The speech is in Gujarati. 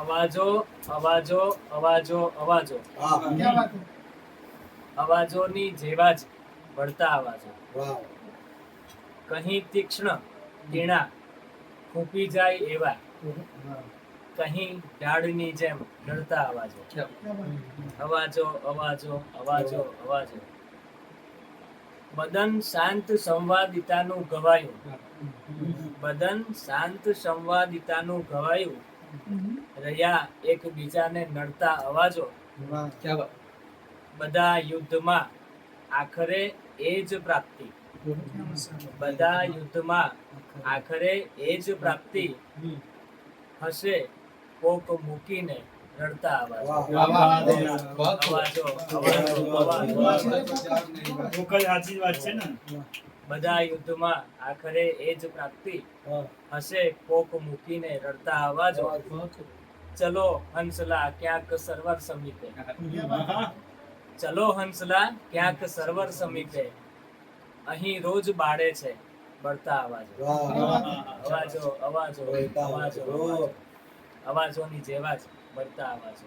અવાજો અવાજો અવાજો અવાજો? અવાજોની જેવા જ વળતા અવાજો. કહી તીક્ષ્ણ તીણા ખૂપી જાય એવા. કહી ઢાળની જેમ ડરતા અવાજો? અવાજો અવાજો અવાજો અવાજો. બદન શાંત સંવાદિતાનું ગવાયું. બદન શાંત સંવાદિતાનું ગવાયું રહ્યા એકબીજાને નડતા અવાજો. બધા યુદ્ધમાં આખરે એ જ પ્રાપ્તિ. બધા યુદ્ધમાં આખરે એ જ પ્રાપ્તિ. હશે કોક મૂકીને રડતા અવાજો. અવાજો અવાજો વાત છે ને? બધા યુદ્ધમાં આખરે એ જ પ્રાપ્તિ હશે કોક મૂકીને રડતા અવાજ ચલો હંસલા ક્યાંક સર્વર સમીપે. ચલો હંસલા ક્યાંક સર્વર સમીપે. અહીં રોજ બાળે છે બળતા અવાજો અવાજો અવાજો અવાજો અવાજો. અવાજો. અવાજોની જેવા જ બળતા અવાજો